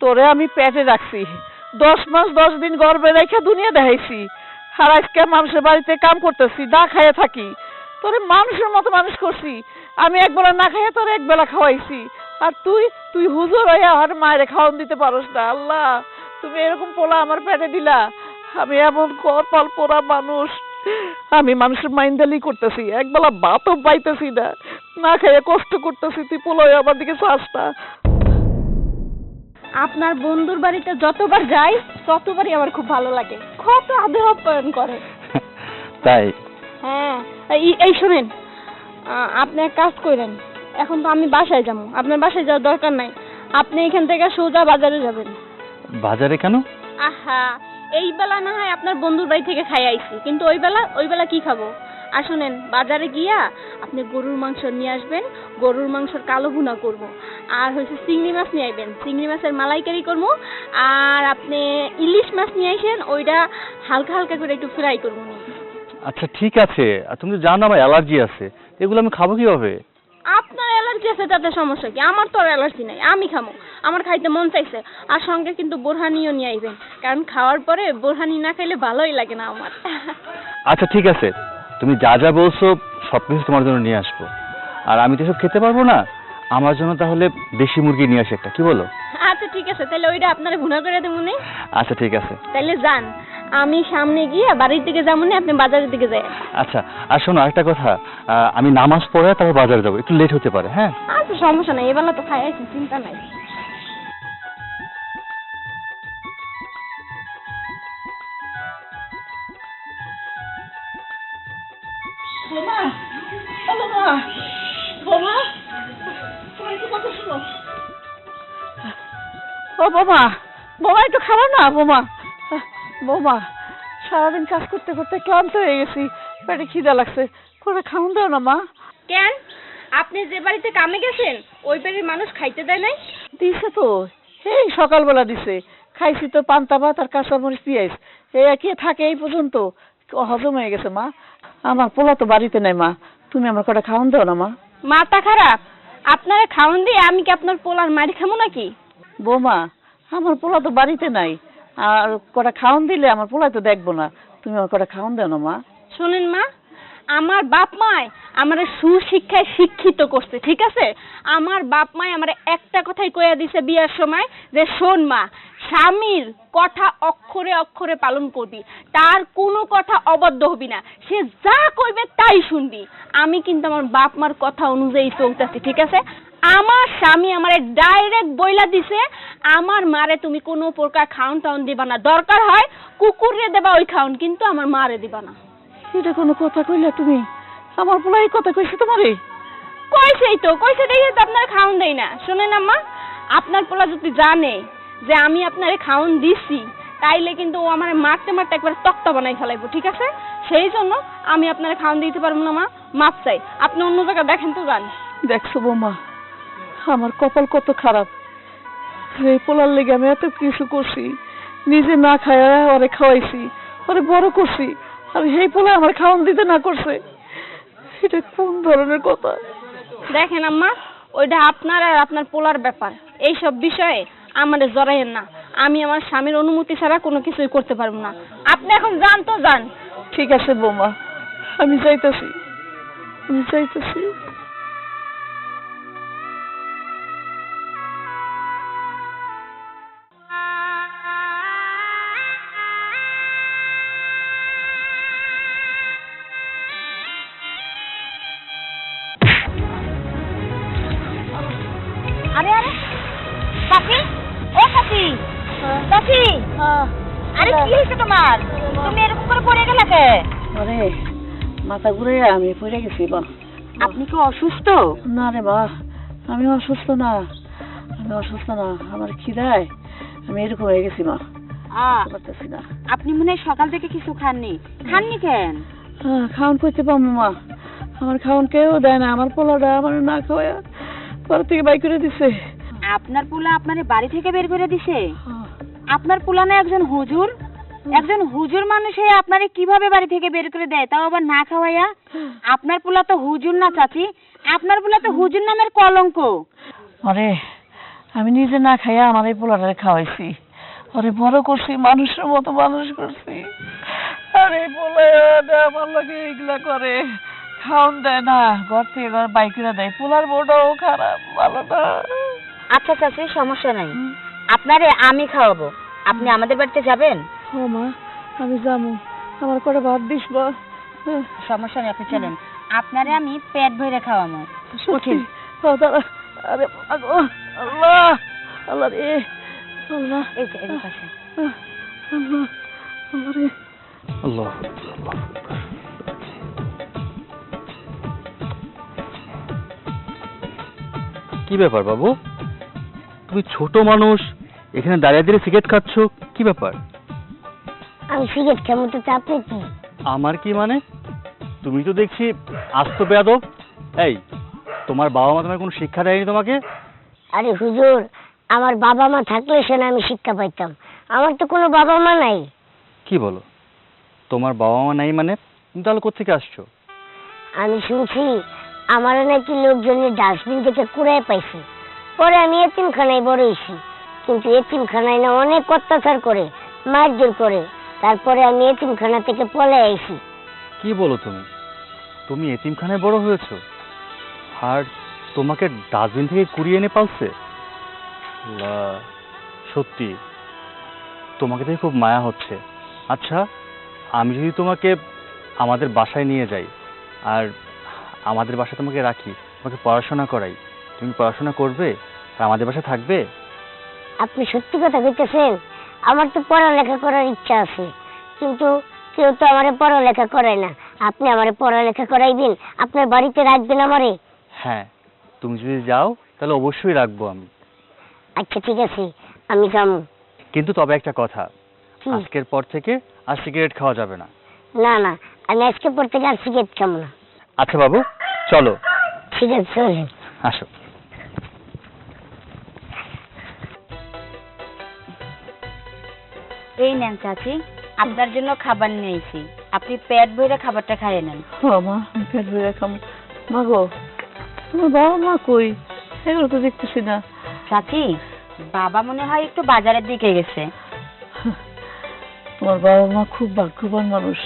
তোরে আমি পেটে রাখছি। দশ মাস, দশ দিন গর্বে রেখে দুনিয়া দেখাইছি। আর আজকে মানুষের বাড়িতে কাম করতেছি, না খাইয়ে থাকি। তোরে মানুষের মতো মানুষ করছি। আমি একবেলা না খাইয়ে তোরে একবেলা খাওয়াইছি। আর তুই তুই হুজুর হইয়া আর মায়ের খাওয়ান দিতে পারস না, আল্লাহ। তুমি এরকম পোলা আমার পেটে দিলা। আমি এমন কপাল পোড়া মানুষ। আমি মানুষের মাইন্ডালি করতেছি একবেলা ভাতও পাইতেছি না। না খাইয়ে কষ্ট করতেছি, তুই পোলাই আমার দিকে চাস না। আপনার বন্ধুর বাড়িতে যতবার যাই ততবারই আমার খুব ভালো লাগে। কত আদর আপ্যায়ন করে। তাই? হ্যাঁ এই শুনেন আপনি এক কাজ করেন এখন তো আমি বাসায় যাব আপনার বাসায় যাওয়ার দরকার নাই। আপনি এখান থেকে সোজা বাজারে যাবেন। বাজারে কেন? আহা এই বেলা না হয় আপনার বন্ধুর বাড়ি থেকে খাই আইছি কিন্তু ওই বেলা ওই বেলা কি খাব? আর শুনেন বাজারে গিয়া আপনি গরুর মাংস নিয়ে আসবেন গরুর মাংসের কালো ভুনা করব। আর হচ্ছে চিংড়ি মাছ নিয়ে আইবেন। চিংড়ি মাছের মালাইকারি করব আর আপনি ইলিশ মাছ নিয়ে আইসেন ওইটা হালকা হালকা করে একটু ফ্রাই করব নি। আচ্ছা ঠিক আছে। আর তুমি তো জানো আমার অ্যালার্জি আছে। এগুলো আমি খাব কীভাবে? আপনার অ্যালার্জি আছে তাতে সমস্যা কি? আমার তো অ্যালার্জি নাই আমি খামো আমার খাইতে মন চাইছে। আর সঙ্গে কিন্তু বোরহানিও নিয়ে আইবেন। কারণ খাওয়ার পরে বোরহানি না খাইলে ভালোই লাগে না আমার। আচ্ছা ঠিক আছে। তুমি যা যা বলছো সব কিছু তোমার জন্য নিয়ে আসব। আর আমি তো সব খেতে পারব না আমার জন্য তাহলে দেশি মুরগি নিয়ে আসি একটা কি বলো? আচ্ছা ঠিক আছে তাহলে ওইটা আপনারা ভুনা করে দেবো নে। আচ্ছা ঠিক আছে। তাহলে যান আমি সামনে গিয়ে বাড়ির দিকে যাব না আপনি বাজারের দিকে যাই আচ্ছা আর শোনো একটা কথা আহ, আমি নামাজ পড়ে তারপর বাজারে যাব একটু লেট হতে পারে হ্যাঁ? আচ্ছা সমস্যা নাই এবেলা তো খাই আছি চিন্তা নাই। বোমা ও বোমা বোমা তুমি একটু কথা শোনো। ও বোমা বোমা একটু খারাপ না বোমা। বোমা সারাদিন কাজ করতে করতে ক্লান্ত হয়ে গেছি পেটে খিদা লাগছে। করে খাওন দাও না মা। কেন? আপনি যে বাড়িতে কামে গেছেন ওই বাড়ির মানুষ খাইতে দেয় নাই? দিছে তো এই সকালবেলা দিছে। খাইছি তো পান্তা ভাত আর কাঁচামরিচ পেঁয়াজ। এই একই থাকে এই পর্যন্ত। হজম হয়ে গেছে মা। আমার পোলা তো বাড়িতে নাই মা। তুমি আমার কটা খাওন দাও না মা। মাথা খারাপ। আপনারা খাওয়ান দিয়ে আমি কি আপনার পোলার মারি খামো নাকি? বৌমা আমার পোলা তো বাড়িতে নাই। আর কটা খাওন দিলে আমার পোলা তো দেখব না। তুমি আমার কটা খাওন দাও না মা। শোনেন মা। আমার বাপ মায় আমার সুশিক্ষায় শিক্ষিত করছে, ঠিক আছে? আমার বাপ মায় আমার একটা কথাই কইয়া দিছে বিয়ার সময় যে, শোন মা, স্বামীর কথা অক্ষরে অক্ষরে পালন করবি, তার কোনো কথা অবদ্ধ হবি না। সে যা কইবে তাই শুনবি। আমি কিন্তু আমার বাপ মার কথা অনুযায়ী চলতেছি, ঠিক আছে? আমার স্বামী আমারে ডাইরেক্ট বইলা দিছে, আমার মারে তুমি কোনো প্রকার খাউন টাউন দিবা না। দরকার হয় কুকুরে দেবা, ওই খাউন কিন্তু আমার মারে দিবা না। এটা কোনো কথা কইলে তুমি? আমার পোলা এই কথা কইছে তোমারে? কইছেই তো কইছে দেখে তো আপনার খাওন দেই না। শুনেন আম্মা আপনার পোলা যদি জানে যে আমি আপনারে খাওন দিছি তাইলে কিন্তু ও আমার মারতে মারতে একবার তক্তা বানাই ফেলাইবো ঠিক আছে? সেই জন্য আমি আপনারে খাওন দিতে পারব না মা। মাপ চাই। আপনি অন্য জায়গায় দেখেন তো যান। দেখছ বৌমা আমার কপাল কত খারাপ। এই পোলার লেগে আমি এত কিছু করছি নিজে না খায় ওরে খাওয়াইছি ওরে বড় করছি। আর সেই পোলা আমার খাওয়ান দিতে না করছে এটা কোন ধরনের কথা? দেখেন আম্মা ওইটা আপনার আর আপনার পোলার ব্যাপার। এই সব বিষয়ে আমাদের জড়াইয়েন না। আমি আমার স্বামীর অনুমতি ছাড়া কোনো কিছুই করতে পারব না। আপনি এখন যান তো যান। ঠিক আছে বৌমা আমি যাইতেছি। আমি যাইতেছি। আরে আরে। সাথী ও সাথী সাথী আরে কি হয়েছে তোমার? তুমি এরকম করে পড়ে গেলে কে? আরে মাথা ঘুরে আমি পড়ে গেছি বা আপনি কি অসুস্থ? না রে মা আমি অসুস্থ না। আমি অসুস্থ না। আমার খিদায় আমি এরকম হয়ে গেছি মা। পারতেছি না। আপনি মনে হয় সকাল থেকে কিছু খাননি। খাননি কেন? খাওয়ান করতে পারব মা। আমার খাওয়ান কেউ দেয় না। আমার পোলাটা আমার না খাওয়া পর থেকে বাই করে দিছে। আপনার পোলা আপনার বাড়ি থেকে বের করে দিছে? হ্যাঁ, আপনার পোলা না একজন হুজুর? একজন হুজুর মানুষ হয়ে আপনারে কীভাবে বাড়ি থেকে বের করে দেয় তাও আবার না খাওয়াইয়া? আপনার পোলা তো হুজুর না চাচি। আপনার পোলা তো হুজুর নামের কলঙ্ক। আরে আমি নিজে না খাইয়া আমার এই পোলাটারে খাওয়াইছি। ওরে বড় করছি মানুষের মতো মানুষ করছি। আর পোলাটা আমার লাগে এইগুলা করে। খাওন দেয় না ঘর থেকে ঘর বাইকেরা দেয়। পোলার বউটাও খারাপ ভালো না আচ্ছা চাচি সমস্যা নাই। আপনারে আমি খাওয়াবো। আপনি আমাদের বাড়িতে যাবেন? ও মা আমি যাব। আমার করে ভাত দিস বা সমস্যা নেই আপনি চলেন। আপনারে আমি পেট ভরে খাওয়াবো। কঠিন আরে আগো আল্লাহ! আল্লাহ রে। আল্লাহ। এই যে এই পাশে। আল্লাহ। আল্লাহ রে। আল্লাহ কি ব্যাপার বাবু? তুমি ছোট মানুষ এখানে দাঁড়িয়ে দাঁড়িয়ে সিগারেট খাচ্ছ কি ব্যাপার? আমি সিগারেট খাব তো আপনি কি আমার কি মানে? তুমি তো দেখছি আস্ত বেয়াদব। এই তোমার বাবা মা তোমার কোনো শিক্ষা দেয়নি তোমাকে? আরে হুজুর আমার বাবা মা থাকলে সে আমি শিক্ষা পাইতাম। আমার তো কোনো বাবা মা নাই। কি বলো? তোমার বাবা মা নাই মানে? তুমি তাহলে কোথেকে আসছো? আমি শুনছি আমারও নাকি লোকজনের ডাস্টবিন থেকে কুড়ায় পাইছে। পরে আমি এতিমখানায় বড় হয়েছি কিন্তু এতিমখানায় না অনেক অত্যাচার করে মারধর করে। তারপরে আমি এতিমখানা থেকে পলে আইছি। কি বলো তুমি? তুমি এতিমখানায় বড় হয়েছো? আর তোমাকে ডাস্টবিন থেকে কুড়িয়ে এনে পালছে? আল্লাহ, সত্যি। তোমাকে দেখে খুব মায়া হচ্ছে। আচ্ছা আমি যদি তোমাকে আমাদের বাসায় নিয়ে যাই আর আমাদের বাসায় তোমাকে রাখি তোমাকে পড়াশোনা করাই। তুমি পড়াশোনা করবে আর আমাদের বাসায় থাকবে? আপনি সত্যি কথা কইতেছেন? আমার তো পড়ালেখা করার ইচ্ছা আছে। কিন্তু কেউ তো আমারে পড়ালেখা করায় না। আপনি আমারে পড়ালেখা করাইবেন আপনার বাড়িতে রাখবেন আমারে? হ্যাঁ তুমি যদি যাও তাহলে অবশ্যই রাখব আমি। আচ্ছা ঠিক আছে আমি যাব কিন্তু তবে একটা কথা কি? আজকের পর থেকে আর সিগারেট খাওয়া যাবে না। না না আমি আজকে পর থেকে আর সিগারেট খাব না। আচ্ছা বাবু চলো। ঠিক আছে আসো। এই নেন চাচি আপনার জন্য খাবার নিয়েছি আপনি পেট ভরে খাবারটা খাইয়ে নেন। মা পেট ভরে খাব মা গো তোমার বাবা মা কই? এগুলো তো দেখতেছি না। চাচি বাবা মনে হয় একটু বাজারের দিকে গেছে। তোমার বাবা মা খুব ভাগ্যবান মানুষ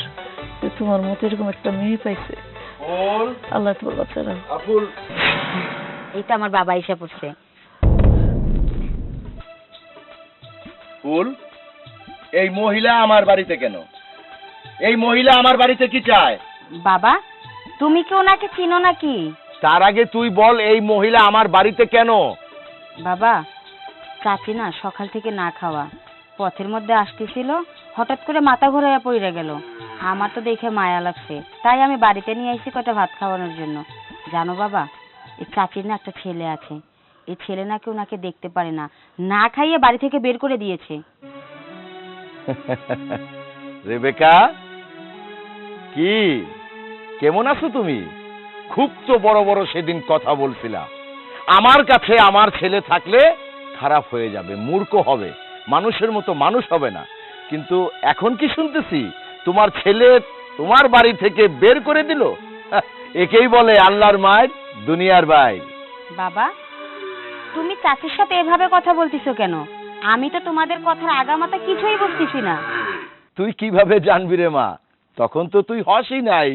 তোমার মতো এরকম একটা মেয়ে পাইছে। আল্লাহ বাচ্চারা এই তো আমার বাবা এসে পড়ছে। ফুল এই মহিলা আমার বাড়িতে কেন? এই মহিলা আমার বাড়িতে কি চায়? বাবা তুমি কি ওনাকে চিনো নাকি? তার আগে তুই বল এই মহিলা আমার বাড়িতে কেন? বাবা চাচি না সকাল থেকে না খাওয়া। পথের মধ্যে আসতেছিল হঠাৎ করে মাথা ঘুরাইয়া পড়ে গেল। আমার তো দেখে মায়া লাগছে। তাই আমি বাড়িতে নিয়ে এসেছি কটা ভাত খাওয়ানোর জন্য। জানো বাবা, এই চাচির না একটা ছেলে আছে। এই ছেলে নাকি ওনাকে দেখতে পারে না। না খাইয়ে বাড়ি থেকে বের করে দিয়েছে। রেবেকা, কি? কেমন আছো তুমি? খুব তো বড় বড় সেদিন কথা বলছিলা। আমার কাছে আমার ছেলে থাকলে খারাপ হয়ে যাবে, মূর্খ হবে। মানুষের মতো মানুষ হবে না। কিন্তু এখন কি শুনতেছি? তোমার ছেলে তোমার বাড়ি থেকে বের করে দিল? একেই বলে আল্লাহর মায়ের দুনিয়ার ভাই। বাবা তুমি চাচির সাথে এভাবে কথা বলতিছো কেন? আমি তো তোমাদের কথার আগামাতা কিছুই বুঝতেছি না। তুই কীভাবে জানবি রে মা? তখন তো তুই হসই নাই।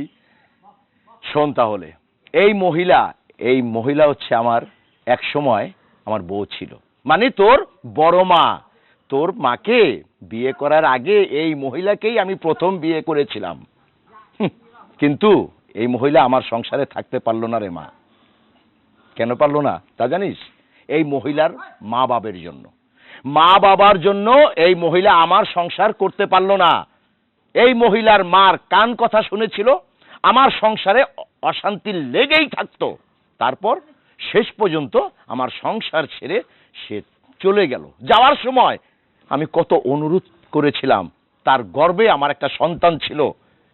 শোন তাহলে এই মহিলা এই মহিলা হচ্ছে আমার এক সময় আমার বউ ছিল। মানে তোর বড় মা। তোর মাকে বিয়ে করার আগে এই মহিলাকেই আমি প্রথম বিয়ে করেছিলাম। কিন্তু এই মহিলা আমার সংসারে থাকতে পারল না রে মা। কেন পারল না? তা জানিস, এই মহিলার মা বাবের জন্য। মা বাবার জন্য এই মহিলা আমার সংসার করতে পারল না। এই মহিলার মার কান কথা শুনেছিল, আমার সংসারে অশান্তি লেগেই থাকতো। তারপর শেষ পর্যন্ত আমার সংসার ছেড়ে সে চলে গেল। যাওয়ার সময় আমি কত অনুরোধ করেছিলাম। তার গর্বে আমার একটা সন্তান ছিল।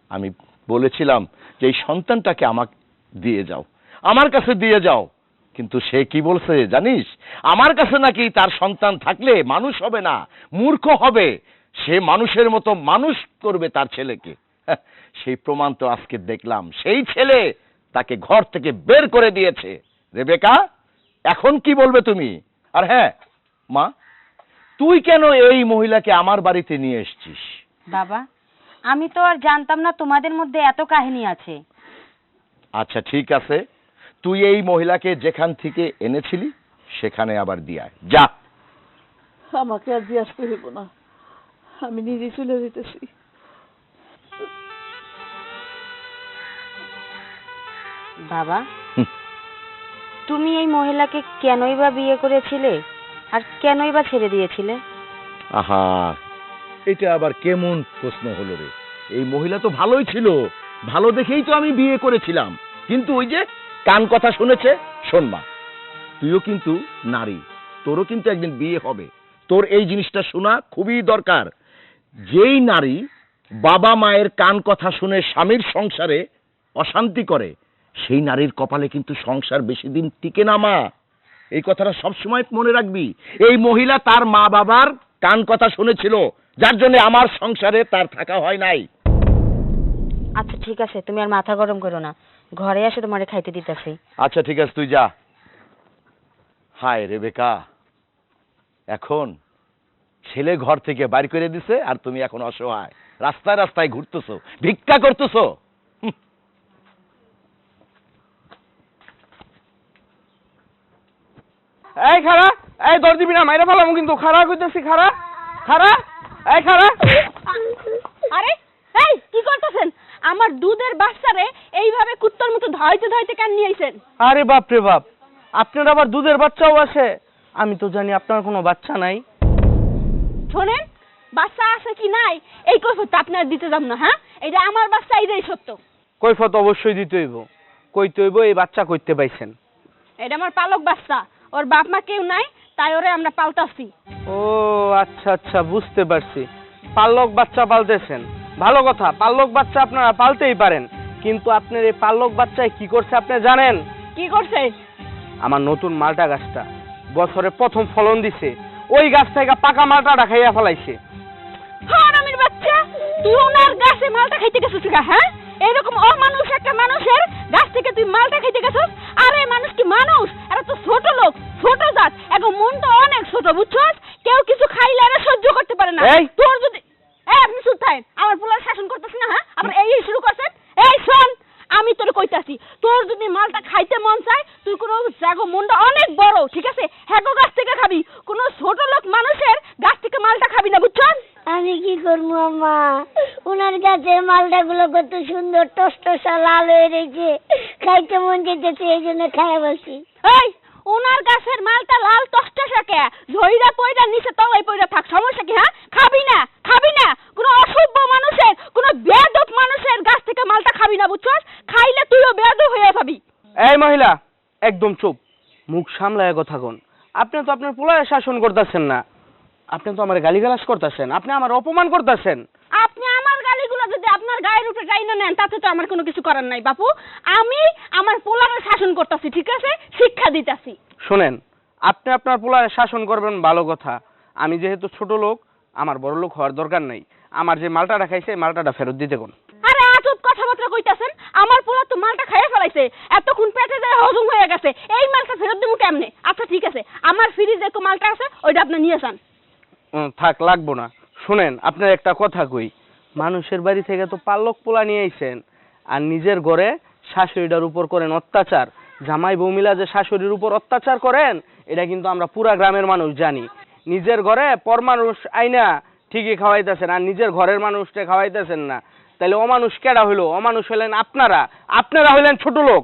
আমি বলেছিলাম যে এই সন্তানটাকে আমাকে দিয়ে যাও। আমার কাছে দিয়ে যাও। কিন্তু সে কি বলছে জানিস? আমার কাছে নাকি তার সন্তান থাকলে মানুষ হবে না মূর্খ হবে। সে মানুষের মতো মানুষ করবে তার ছেলেকে। হ্যাঁ, সেই প্রমাণ তো আজকে দেখলাম। সেই ছেলে তাকে ঘর থেকে বের করে দিয়েছে। রেবেকা এখন কি বলবে তুমি? আর হ্যাঁ মা তুই কেন এই মহিলাকে আমার বাড়িতে নিয়ে এসছিস? বাবা আমি তো আর জানতাম না তোমাদের মধ্যে এত কাহিনী আছে। আচ্ছা ঠিক আছে। তুই এই মহিলাকে যেখান থেকে এনেছিলি সেখানে আবার দিয়ে আয়। যা। আমাকে আর দিয়ে আসতে হইব না। আমি নিজেই চলে যেতেছি। বাবা হুম। তুমি এই মহিলাকে কেনই বা বিয়ে করেছিলে? আর কেনই বা ছেড়ে দিয়েছিলে? আহা, এটা আবার কেমন প্রশ্ন হলো রে। এই মহিলা তো ভালোই ছিল। ভালো দেখেই তো আমি বিয়ে করেছিলাম। কিন্তু ওই যে কান কথা শুনেছে, শোন মা, তুইও কিন্তু নারী, তোরও কিন্তু একদিন বিয়ে হবে। তোর এই জিনিসটা শোনা খুবই দরকার। যেই নারী বাবা মায়ের কান কথা শুনে স্বামীর সংসারে অশান্তি করে, সেই নারীর কপালে কিন্তু সংসার বেশি দিন টিকে না মা। এই কথাটা সবসময় মনে রাখবি। এই মহিলা তার মা বাবার কান কথা শুনেছিল যার জন্য আমার সংসারে তার থাকা হয় নাই। আচ্ছা ঠিক আছে তুমি আর মাথা গরম করো না। ঘরে এসে তোমারে খাইতে দিতেছি। আচ্ছা ঠিক আছে তুই যা। হায় রেবেকা এখন ছেলে ঘর থেকে বাইর করে দিছে আর তুমি এখন অসহায়। রাস্তায় রাস্তায় ঘুরতেছো ভিক্ষা করতেছো। এই খারা এই দর দিবি না মাইরা ফেলাম কিন্তু। খারা কইতেছি খারা খারা এই খারা। আরে এই কি করতেছেন? আমার দুধের বাচ্চারে এইভাবে কুত্তর মতো ধয়তে ধয়তে কেন নিয়ে আইছেন? আরে বাপ রে বাপ আপনার আবার দুধের বাচ্চাও আছে। আমি তো জানি আপনার কোনো বাচ্চা নাই। শোনেন বাচ্চা আছে কি নাই এই কৈফত আপনার দিতে যাব না হ্যাঁ? এটা আমার বাচ্চা এইটাই সত্য। কৈফত অবশ্যই দিতে হইব। কইতে হইব এই বাচ্চা কইতে পাইছেন। এটা আমার পালক বাচ্চা। ওর বাপ মা কেউ নাই তাই ওরে আমরা পাল্টাছি ও আচ্ছা আচ্ছা বুঝতে পারছি। পাল্লক বাচ্চা পালতেছেন। ভালো কথা পাল্লক বাচ্চা আপনারা পালতেই পারেন। কিন্তু আপনার এই পাল্লক বাচ্চায় কি করছে আপনি জানেন? কি করছে? আমার নতুন মালটা গাছটা। বছরে প্রথম ফলন দিছে। ওই গাছ থেকে পাকা মালটাটা খাইয়া ফেলাইছে। হারামির বাচ্চা তুই ওনার গাছে মালটা খাইতে গেছিস হ্যাঁ? এরকম অমানুষ একটা মানুষের গাছ থেকে তুই মালটা খাইতে গেছিস? আরে মানুষ কি মানুষ? এরা তো ছোট লোক ছোট জাত এখন মন তো অনেক ছোট বুঝছস? কেউ কিছু খাইলে এরা সহ্য করতে পারে না। এই! তোর যদি এই আপনি চুপ থাকেন। আমার পোলার শাসন করতেছ না হ্যাঁ? আবার এই এই শুরু করছেন এই শোন! আমি তোর কইতাছি তোর যদি মালটা খাইতে মন চায় তুই কোনো জাগো মনটা অনেক বড় ঠিক আছে? হ্যাগো গাছ থেকে খাবি। কোনো ছোট লোক মানুষের গাছ থেকে মালটা খাবি না বুঝছস? আমি কি করব আম্মা ওনার গাছের মালটা গুলো কত সুন্দর টস টসটসা লাল হয়ে রয়েছে। খাইতে মন যেতেছে এই জন্য খাইয়া বসি। এই ওনার গাছের মালটা লাল টসটসা কে? ঝইরা পয়রা নিচে তলায় পয়রা থাক সমস্যা কি হ্যাঁ? খাবি না খাবি না। কোনো অসভ্য মানুষের কোনো বেয়াদব মানুষের গাছ থেকে মালটা খাবি না বুঝছস? খাইলে তুইও বেয়াদব হয়ে যাবি। এই মহিলা একদম চুপ। মুখ সামলায় কথা কোন। আপনি তো আপনার পোলায় শাসন করতেছেন না। আপনি তো আমার গালিগালাজ করতেছেন আপনি আমার অপমান করতেছেন। আপনি আমার গালিগুলো যদি আপনার গায়ের উপরে টাইনা নেন তাতে তো আমার কোনো কিছু করার নাই বাপু। আমি আমার পোলারে শাসন করতেছি ঠিক আছে? শিক্ষা দিতাছি। শুনেন আপনি আপনার পোলায় শাসন করবেন ভালো কথা। আমি যেহেতু ছোট লোক আমার বড় লোক হওয়ার দরকার নাই। আমার যে মালটাটা খাইছে মালটাটা ফেরত দিতে কোন? আরে আজব কথাবার্তা কইতাছেন। আমার পোলা তো মালটা খাইয়ে ফেলাইছে। এতক্ষণ পেটে যায় হজম হয়ে গেছে। এই মালটা ফেরত দেবো কেমনে? আচ্ছা ঠিক আছে। আমার ফ্রিজে একটু মালটা আছে ওইটা আপনি নিয়ে যান। থাক, লাগবো না। শুনেন, আপনার একটা কথা কই। মানুষের বাড়ি থেকে তো পাল্লক পোলা নিয়ে আইছেন। আর নিজের ঘরে শাশুড়িটার উপর করেন অত্যাচার। জামাই বৌমিলা যে শাশুড়ির উপর অত্যাচার করেন, এটা কিন্তু আমরা পুরা গ্রামের মানুষ জানি। নিজের ঘরে পর মানুষ আইনা ঠিকই খাওয়াইতেছেন, আর নিজের ঘরের মানুষকে খাওয়াইতেছেন না। তাহলে অমানুষ কেডা হইল? অমানুষ হলেন আপনারা। আপনারা হইলেন ছোট লোক।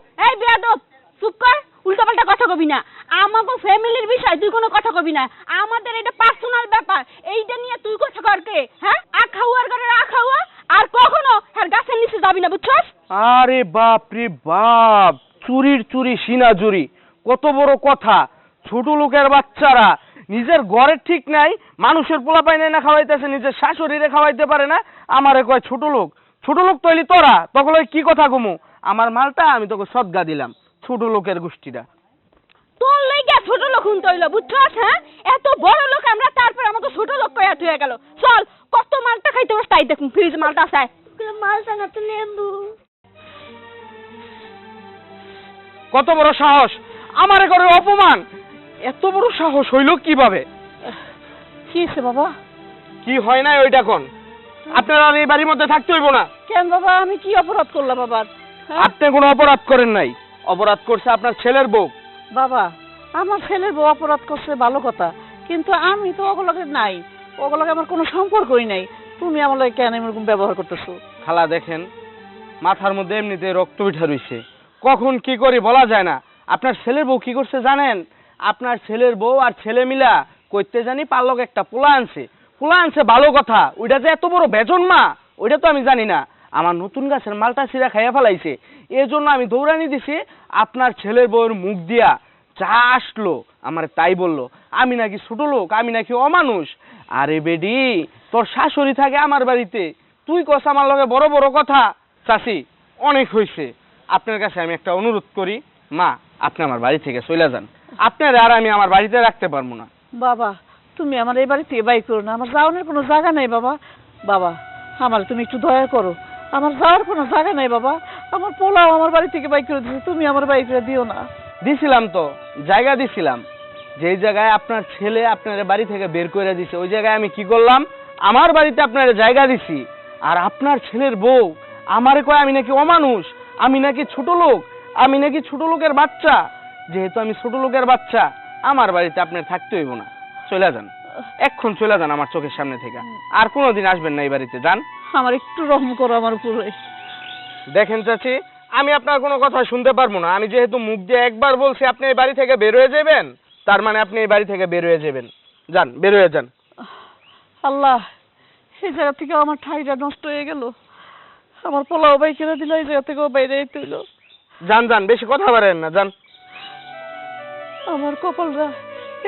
চুপ কর। উল্টাপাল্টা কথা কবি না। আমাকে ফ্যামিলির বিষয় তুই কোনো কথা কবি না। আমাদের এটা পার্সোনাল ব্যাপার। এইটা নিয়ে তুই কথা কর কে? হ্যাঁ? আখাউয়ার ঘরে আখাউয়া? আর কখনো আর গাছের নিচে যাবি না, বুঝছস? আরে বাপ রে বাপ, চুরির চুরি, সিনা চুরি। কত বড় কথা। ছোট লোকের বাচ্চারা, নিজের ঘরের ঠিক নাই, মানুষের পোলা পাইনে না খাওয়াইতেছে, নিজের শাশুড়িরে খাওয়াইতে পারে না, আমারে কয় ছোট লোক। ছোট লোক তৈলি তোরা, তখন কি কথা কমু আমার মালটা আমি তোকে সদ্গা দিলাম। ছোট লোকের গোষ্ঠীটা তোর লইগা ছোট লোক হুন তৈল বুঝছস হ্যাঁ? এত বড় লোক আমরা তারপর আমাকে ছোট লোক কয়া হয়ে গেল। চল কত মালটা খাইতে পারছ তাই দেখুন ফ্রিজ মালটা আছে মালটা না তো লেম্বু কত বড় সাহস আমার ঘরে অপমান। এত বড় সাহস হইল কীভাবে? কি হয়েছে বাবা? কি হয় না ওইটা কোন? আপনারা আর এই বাড়ির মধ্যে থাকতে হইব না। কেন বাবা আমি কি অপরাধ করলাম বাবা হ্যাঁ? আপনি কোনো অপরাধ করেন নাই। অপরাধ করছে আপনার ছেলের বউ। বাবা আমার ছেলের বউ অপরাধ করছে ভালো কথা কিন্তু আমি তো ওগুলোকে নাই ওগুলোকে আমার কোনো সম্পর্কই নাই। তুমি আমার লাগে কেন এরকম ব্যবহার করতেছো? খালা দেখেন মাথার মধ্যে এমনিতে রক্ত উঠা রইছে। কখন কি করি বলা যায় না। আপনার ছেলের বউ কি করছে জানেন? আপনার ছেলের বউ আর ছেলে মিলা করতে জানি পারলক একটা পোলা আনছে। পোলা আনছে ভালো কথা ওইটা যে এত বড় বেজন মা ওইটা তো আমি জানি না। আমার নতুন গাছের মালটা সিরা খাইয়া ফেলাইছে। এই জন্য আমি দৌড়ানি দিছি, আপনার ছেলের বউয়ের মুখ দিয়া যা আসলো, আমার তাই বলল। আমি নাকি ছোট লোক, আমি নাকি অমানুষ। আরে বেডি, তোর শাশুড়ি থাকে আমার বাড়িতে। তুই কস আমার লগে বড় বড় কথা। চাচি, অনেক হয়েছে আপনার কাছে আমি একটা অনুরোধ করি। মা, আপনি আমার বাড়ি থেকে চলে যান। আপনার আর আমি আমার বাড়িতে রাখতে পারব না। বাবা, তুমি আমার এই বাড়ি থেকে বাইক করো না। আমার যাওয়ার কোনো জায়গা নেই বাবা। বাবা, আমার তুমি একটু দয়া করো। আমার যাওয়ার কোনো জায়গা নাই বাবা। আমার পোলাও আমার বাড়ি থেকে বাইক করে দিচ্ছে তুমি আমার বাইক করে দিও না। দিছিলাম তো, জায়গা দিছিলাম। যেই জায়গায় আপনার ছেলে আপনার বাড়ি থেকে বের করে দিছে, ওই জায়গায় আমি কি করলাম? আমার বাড়িতে আপনার জায়গা দিছি। আর আপনার ছেলের বউ, আমারে কয় আমি নাকি অমানুষ, আমি নাকি ছোট লোক, আমি নাকি ছোট লোকের বাচ্চা। যেহেতু আমি ছোট লোকের বাচ্চা, আমার বাড়িতে আপনার থাকতে হইব না। চলে যান। এক্ষণ চলে যান আমার চোখের সামনে থেকে। আর কোনোদিন আসবেন না এই বাড়িতে যান। আমার একটু রহম করো আমার উপরে। দেখেন চাচি আমি আপনার কোনো কথা শুনতে পারব না। আমি যেহেতু মুখ দিয়ে একবার বলছি আপনি এই বাড়ি থেকে বের হয়ে যাবেন? তার মানে আপনি এই বাড়ি থেকে বের হয়ে যাবেন। যান বের হয়ে যান। আল্লাহ এই জায়গা থেকে আমার ঠাইটা নষ্ট হয়ে গেল। আমার পোলাও বাই কিনে দিল এই জায়গা থেকেও বাইরে যেতে হইল। যান যান বেশি কথা বাড়েন না যান। আমার কপালটা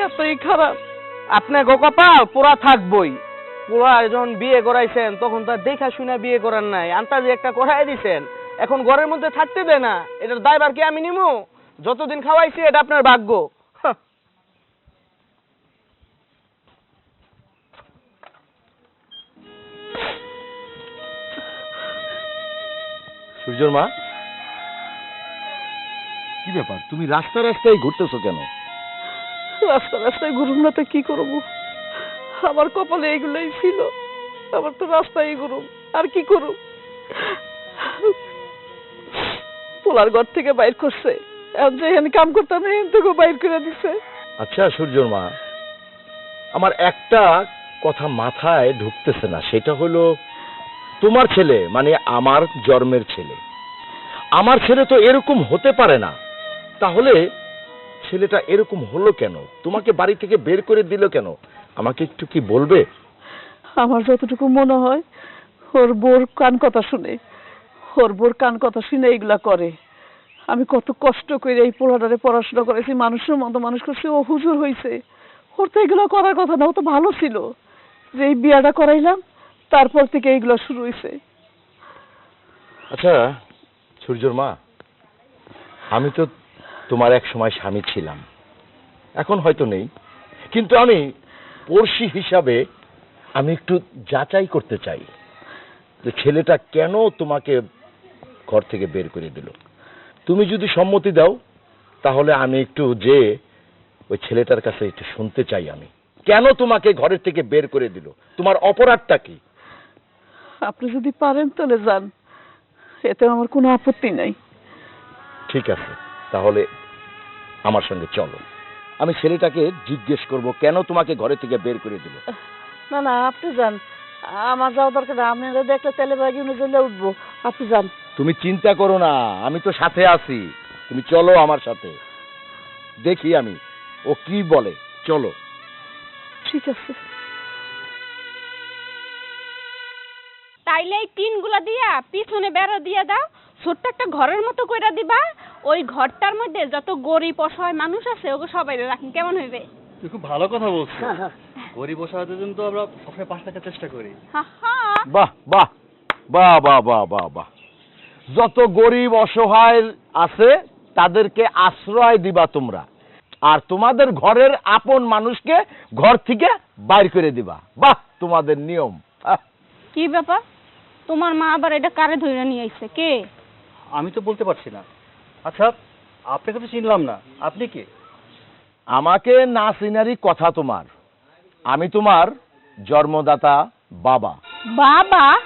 এতই খারাপ। আপনার কপাল পোড়া থাকবই। পোড়া যখন বিয়ে করাইছেন, তখন তার দেখা শুনে বিয়ে করার নাই। আন্তাজি একটা করাই দিছেন। এখন ঘরের মধ্যে থাকতে দেয় না। এটার দায়বার কি আমি নিমু? যতদিন খাওয়াইছি, এটা আপনার ভাগ্য। সূর্যর মা? কি ব্যাপার? তুমি রাস্তা রাস্তায় ঘুরতেছো কেন? রাস্তা রাস্তায় ঘুরুম না তো কি করব? আমার কপালে এইগুলোই ছিল। আমার তো রাস্তায় ঘুরুম। আর কি করুম? পোলার ঘর থেকে বাইর করছে। কাম করতাম বাইর করে দিছে। আচ্ছা সূর্যর মা, আমার একটা কথা মাথায় ঢুকতেছে না। সেটা হলো, তোমার ছেলে মানে আমার জন্মের ছেলে। আমার ছেলে তো এরকম হতে পারে না। তাহলে ছেলেটা এরকম হলো কেন? তোমাকে বাড়ি থেকে বের করে দিল কেন? আমাকে একটু কি বলবে? আমার যতটুকু মনে হয় ওর বোর কান কথা শুনে ওর বোর কান কথা শুনে এইগুলা করে। আমি কত কষ্ট করে এই পোলাটারে পড়াশোনা করেছি মানুষের মতো মানুষ করছি ও হুজুর হয়েছে ওর তো এগুলো করার কথা না ও তো ভালো ছিল। যে এই বিয়াটা করাইলাম তারপর থেকে এইগুলো শুরু হয়েছে আচ্ছা সূর্যর মা আমি তো তোমার এক সময় স্বামী ছিলাম। এখন হয়তো নেই। কিন্তু আমি পড়শি হিসাবে আমি একটু যাচাই করতে চাই যে ছেলেটা কেন তোমাকে ঘর থেকে বের করে দিল। তুমি যদি সম্মতি দাও তাহলে আমি একটু যে ওই ছেলেটার কাছে একটু শুনতে চাই আমি। কেন তোমাকে ঘরের থেকে বের করে দিল? তোমার অপরাধটা কি? আপনি যদি পারেন তাহলে যান। এতে আমার কোনো আপত্তি নাই। ঠিক আছে। তাহলে আমার সঙ্গে চলো। আমি ছেলেটাকে জিজ্ঞেস করব কেন তোমাকে ঘরে থেকে বের করে দিল? না না আপনি যান। আমার যাওয়া দরকার আমি দেখলে তেলে বাগিয়ে জ্বলে উঠবো। আপনি যান। তুমি চিন্তা করো না আমি তো সাথে আছি। তুমি চলো আমার সাথে। দেখি আমি ও কি বলে? চলো। ঠিক আছে। তাইলে এই টিনগুলা দিয়া পিছনে বেড়া দিয়া দাও ছোট্ট একটা ঘরের মতো কইরা দিবা। ওই ঘরটার মধ্যে যত গরিব অসহায় মানুষ আছে ওকে সবাই রাখেন কেমন হইবে? তুই খুব ভালো কথা বলছিস। গরিব অসহায়দের জন্য তো আমরা সবসময় পাশে থাকার চেষ্টা করি। বাহ বাহ বাহ বাহ বাহ বাহ বাহ। যত গরিব অসহায় আছে তাদেরকে আশ্রয় দিবা তোমরা। আর তোমাদের ঘরের আপন মানুষকে ঘর থেকে বাইর করে দিবা। বাহ তোমাদের নিয়ম। আহ, কি ব্যাপার? তোমার মা আবার এটা কারে ধরে নিয়ে আইছে? কে? আমি তো বলতে পারছি না। আচ্ছা আপনাকে তো চিনলাম না। আপনি কে? আমাকে না চিনারই কথা তোমার। আমি তোমার জন্মদাতা বাবা। বাবা?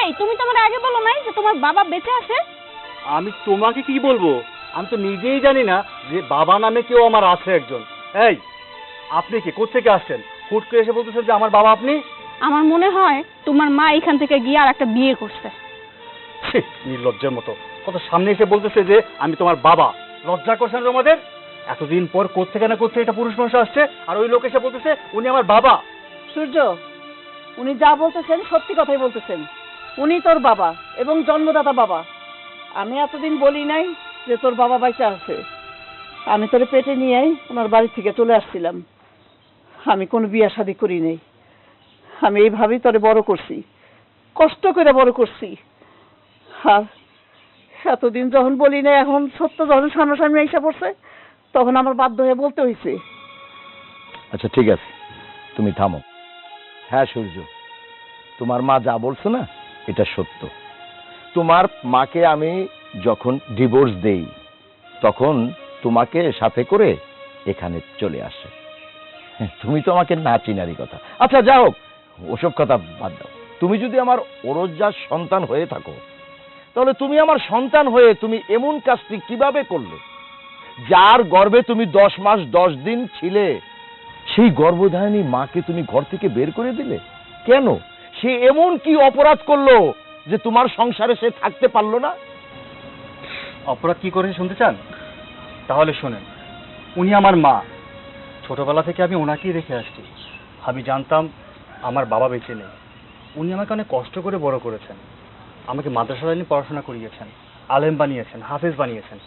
এই তুমি তো আমার আগে বলো নাই যে তোমার বাবা বেঁচে আছে? আমি তোমাকে কি বলব? আমি তো নিজেই জানি না যে বাবা নামে কেউ আমার আছে একজন। এই আপনি কি? কোথেকে আসছেন? হুট করে এসে বলতেছেন যে আমার বাবা আপনি? আমার মনে হয় তোমার মা এখান থেকে গিয়ে আর একটা বিয়ে করছে। নির্লজ্জের মতো। কত সামনে এসে বলতেছে যে, আমি তোমার বাবা। লজ্জা করছে না তোমাদের এতদিন পর কোথেকে না কোথেকে একটা পুরুষ মানুষ আসছে, আর ওই লোক এসে বলতেছে, উনি আমার বাবা। সূর্য, উনি যা বলতেছেন, সত্যি কথাই বলতেছেন। উনি তোর বাবা এবং জন্মদাতা বাবা। আমি এতদিন বলি নাই যে তোর বাবা বাইচা আছে। আমি তোর পেটে নিয়েই ওনার বাড়ি থেকে চলে আসছিলাম। আমি কোনো বিয়া শাদি করি নাই। আমি এইভাবেই তোরে বড় করছি। কষ্ট করে বড় করছি। আর এতদিন যখন বলি না এখন সত্য যখন সামনাসামনি এসে পড়ছে তখন আমার বাধ্য হয়ে বলতে হয়েছে আচ্ছা ঠিক আছে। তুমি থামো। হ্যাঁ সূর্য তোমার মা যা বলছো না এটা সত্য। তোমার মাকে আমি যখন ডিভোর্স দেই তখন তোমাকে সাথে করে এখানে চলে আসে। হ্যাঁ, তুমি তো আমাকে না চিনারই কথা। আচ্ছা যা হোক ওসব কথা বাদ দাও। তুমি যদি আমার ওরজ্জার সন্তান হয়ে থাকো তাহলে তুমি আমার সন্তান হয়ে তুমি এমন কাজটি কীভাবে করলে? যার গর্বে তুমি দশ মাস দশ দিন ছিলে, সেই গর্ভধারিণী মাকে তুমি ঘর থেকে বের করে দিলে? কেন? সে এমন কি অপরাধ করল যে তোমার সংসারে সে থাকতে পারল না? অপরাধ কি করেছে শুনতে চান? তাহলে শোনেন, উনি আমার মা। ছোটবেলা থেকে আমি ওনাকেই রেখে আসছি। আমি জানতাম আমার বাবা বেঁচে নেই। উনি আমাকে অনেক কষ্ট করে বড় করেছেন। আমাকে মাদ্রাসা লাইনে পড়াশোনা করিয়েছেন, আলেম বানিয়েছেন, হাফেজ বানিয়েছেন।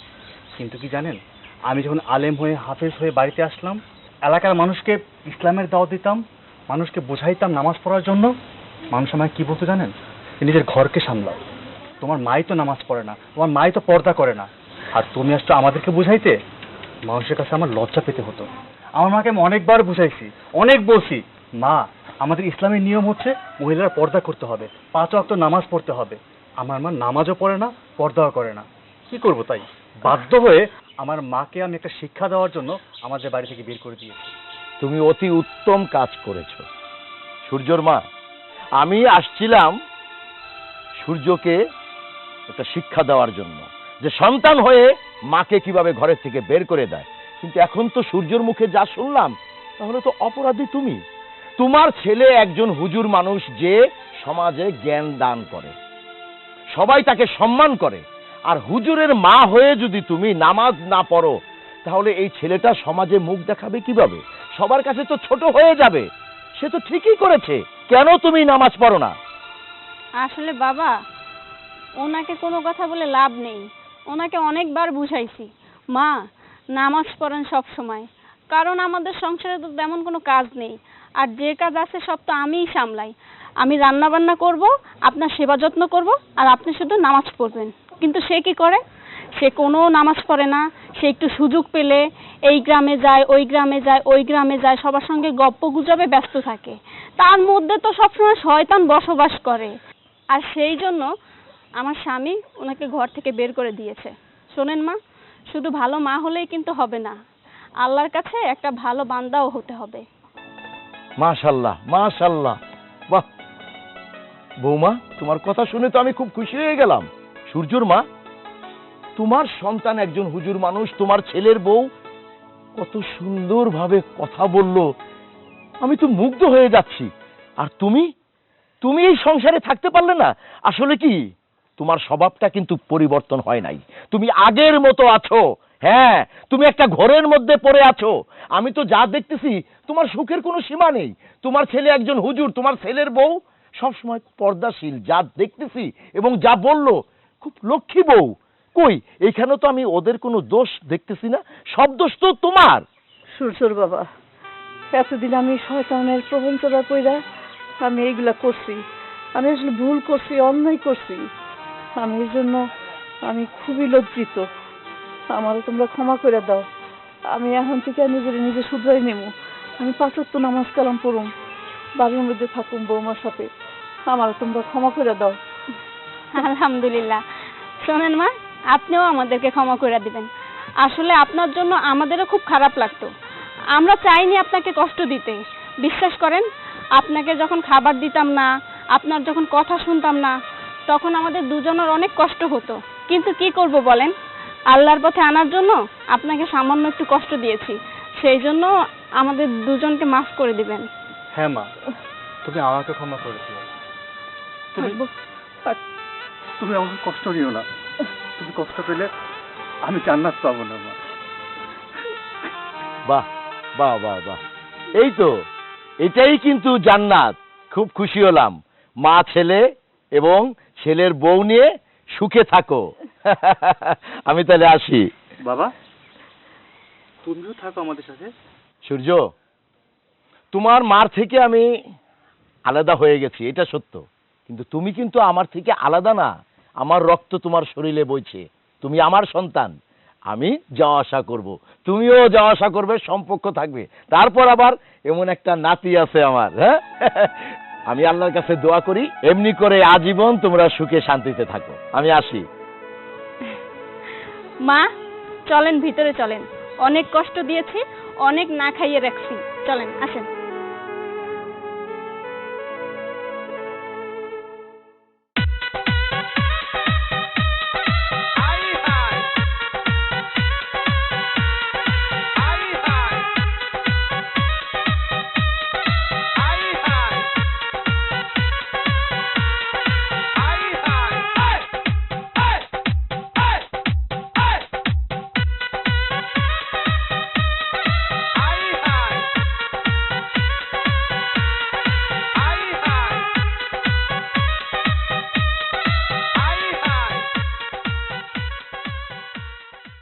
কিন্তু কি জানেন, আমি যখন আলেম হয়ে, হাফেজ হয়ে বাড়িতে আসলাম, এলাকার মানুষকে ইসলামের দাওয়াত দিতাম, মানুষকে বোঝাইতাম নামাজ পড়ার জন্য, মানুষ আমাকে কি বলতো জানেন? নিজের ঘরকে সামলাও। তোমার মাই তো নামাজ পড়ে না, তোমার মাই তো পর্দা করে না। আর তুমি আসছো আমাদেরকে বুঝাইতে? মানুষের কাছে আমার লজ্জা পেতে হতো। আমার মাকে আমি অনেকবার বুঝাইছি, অনেক বলছি, মা আমাদের ইসলামের নিয়ম হচ্ছে মহিলার পর্দা করতে হবে। পাঁচ ওয়াক্ত নামাজ পড়তে হবে। আমার মা নামাজও পড়ে না, পর্দাও করে না। কি করব তাই? বাধ্য হয়ে আমার মাকে আমি একটা শিক্ষা দেওয়ার জন্য আমাদের বাড়ি থেকে বের করে দিয়েছি। তুমি অতি উত্তম কাজ করেছ। সূর্যর মা, আমি আসছিলাম সূর্যকে একটা শিক্ষা দেওয়ার জন্য যে সন্তান হয়ে মাকে কীভাবে ঘরের থেকে বের করে দেয়। কিন্তু এখন তো সূর্যর মুখে যা শুনলাম, তাহলে তো অপরাধী তুমি। তোমার ছেলে একজন হুজুর মানুষ যে সমাজে জ্ঞান দান করে। সবাই তাকে সম্মান করে। আর হুজুরের মা হয়ে যদি তুমি নামাজ না পড়ো, তাহলে এই ছেলেটা সমাজে মুখ দেখাবে কীভাবে? সবার কাছে তো ছোট হয়ে যাবে। সে তো ঠিকই করেছে। কেন তুমি নামাজ পড়ো না? আসলে বাবা, ওনাকে কোনো কথা বলে লাভ নেই। ওনাকে অনেকবার বুঝাইছি। মা, নামাজ পড়েন সব সময় কারণ আমাদের সংসারে তো তেমন কোনো কাজ নেই। আর যে কাজ আছে সব তো আমিই সামলাই। আমি রান্না বান্না করব, আপনার সেবা যত্ন করব, আর আপনি শুধু নামাজ পড়বেন। কিন্তু সে কি করে? সে কোনো নামাজ পড়ে না, সে একটু সুযোগ পেলে, এই গ্রামে যায়, ওই গ্রামে যায়, ওই গ্রামে যায়, সবার সঙ্গে গপ্প গুজবে ব্যস্ত থাকে। তার মধ্যে তো সবসময় শয়তান বসবাস করে। আর সেই জন্য আমার স্বামী ওনাকে ঘর থেকে বের করে দিয়েছে। শোনেন মা, শুধু ভালো মা হলেই কিন্তু হবে না। আল্লাহর কাছে একটা ভালো বান্দাও হতে হবে। মাশাল্লাহ মাশাল্লাহ। বাহ! বৌমা, তোমার কথা শুনে তো আমি খুব খুশি হয়ে গেলাম। সূর্যর মা, তোমার সন্তান একজন হুজুর মানুষ, তোমার ছেলের বউ কত সুন্দরভাবে কথা বলল। আমি তো মুগ্ধ হয়ে যাচ্ছি। আর তুমি? তুমি এই সংসারে থাকতে পারলে না? আসলে কি? তোমার স্বভাবটা কিন্তু পরিবর্তন হয় নাই। তুমি আগের মতো আছো। হ্যাঁ তুমি একটা ঘরের মধ্যে পড়ে আছো। আমি তো যা দেখতেছি, তোমার সুখের কোনো সীমা নেই। তোমার ছেলে একজন হুজুর, তোমার ছেলের বউ। সবসময় পর্দাশীল, যা দেখতেছি এবং যা বলল, খুব লক্ষ্মী বউ। কই, এখানে তো আমি ওদের কোনো দোষ দেখতেছি না, সব দোষ তো তোমার। সুরসুর বাবা, এতদিন আমি শয়তানের প্রবঞ্চনা কইরা আমি এইগুলা করছি। আমি আসলে ভুল করছি, অন্যায় করছি। আমি এই জন্য আমি খুবই লজ্জিত। আমারও তোমরা ক্ষমা করে দাও। আমি এখন থেকে নিজের নিজে শুধরাই নেব। আমি পাঁচত্ব নামাজ কালাম পড়ুম। বাড়ির মধ্যে থাকুম বৌমার সাথে। আমারও তোমরা ক্ষমা করে দাও। আলহামদুলিল্লাহ। শোনেন মা, আপনিও আমাদেরকে ক্ষমা করে দিবেন। আসলে আপনার জন্য আমাদেরও খুব খারাপ লাগতো। আমরা চাইনি আপনাকে কষ্ট দিতে। বিশ্বাস করেন, আপনাকে যখন খাবার দিতাম না, আপনার যখন কথা শুনতাম না, তখন আমাদের দুজনের অনেক কষ্ট হতো। কিন্তু কি করব বলেন? আল্লাহর পথে আনার জন্য আপনাকে সামান্য একটু কষ্ট দিয়েছি। সেই জন্য আমাদের দুজনকে মাফ করে দিবেন। হ্যাঁ মা তুমি আমাকে ক্ষমা করে দিও। তুমি তুমি আমাকে কষ্ট দিও না। তুমি কষ্ট পেলে আমি জান্নাত পাবো না মা। বাহ বাহ বাহ বাহ। এই তো এটাই কিন্তু জান্নাত। খুব খুশি হলাম। মা ছেলে এবং ছেলের বউ নিয়ে সুখে থাকো। আমি তাহলে আসি। বাবা তুমিও থাকো আমাদের সাথে। সূর্য তোমার মার থেকে আমি আলাদা হয়ে গেছি এটা সত্য। কিন্তু তুমি কিন্তু আমার থেকে আলাদা না। আমার রক্ত তোমার শরীরে বইছে। তুমি আমার সন্তান। আমি যাওয়া আসা করব। তুমিও যাওয়া আসা করবে সম্পর্ক থাকবে। তারপর আবার এমন একটা নাতি আছে আমার হ্যাঁ? আমি আল্লাহর কাছে দোয়া করি এমনি করে আজীবন তোমরা সুখে শান্তিতে থাকো। আমি আসি। মা চলেন ভিতরে চলেন। অনেক কষ্ট দিয়েছি অনেক না খাইয়ে রাখছি। চলেন আসেন।